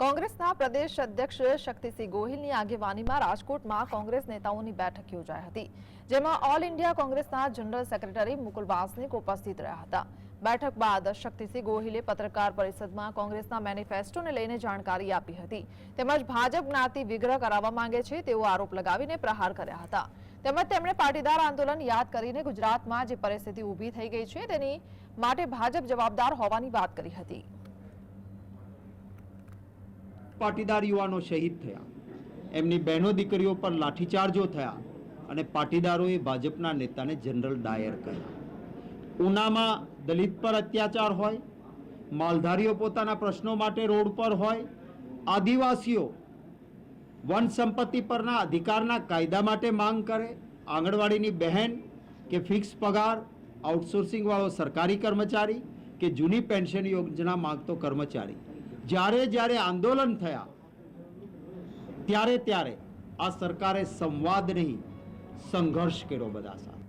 કોંગ્રેસના પ્રદેશ અધ્યક્ષ શક્તિસિંહ ગોહિલની આગેવાનીમાં રાજકોટમાં કોંગ્રેસ નેતાઓની બેઠક યોજાઈ હતી, જેમાં ઓલ ઇન્ડિયા કોંગ્રેસના જનરલ સેક્રેટરી મુકુલ વાસનિક ઉપસ્થિત રહ્યા હતા. બેઠક બાદ શક્તિસિંહ ગોહિલે પત્રકાર પરિષદમાં કોંગ્રેસના મેનિફેસ્ટોને લઈને જાણકારી આપી હતી. તેમજ ભાજપ જ્ઞાતિ વિગ્રહ કરાવવા માંગે છે તેવો આરોપ લગાવીને પ્રહાર કર્યા હતા. તેમજ તેમણે પાટીદાર આંદોલન યાદ કરીને ગુજરાતમાં જે પરિસ્થિતિ ઊભી થઈ ગઈ છે તેની માટે ભાજપ જવાબદાર હોવાની વાત કરી હતી. પાટીદાર યુવાનો શહીદ થયા. એમની બહેનો દીકરીઓ પર લાઠીચાર્જો થયા અને પાટીદારોએ ભાજપના નેતાને જનરલ ડાયર કહ્યા ઉનામાં દલિત પર અત્યાચાર હોય, માલધારીઓ પોતાના પ્રશ્નો માટે રોડ પર હોય, આદિવાસીઓ વન સંપત્તિ પરના અધિકારના કાયદા માટે માંગ કરે, આંગણવાડીની બહેન કે ફિક્સ પગાર, આઉટસોર્સિંગવાળો સરકારી કર્મચારી કે જૂની પેન્શન યોજના માગતો કર્મચારી. જ્યારે જ્યારે આંદોલન થયા ત્યારે ત્યારે આ સરકારે સંવાદ નહીં સંઘર્ષ કર્યો બધા સાથે.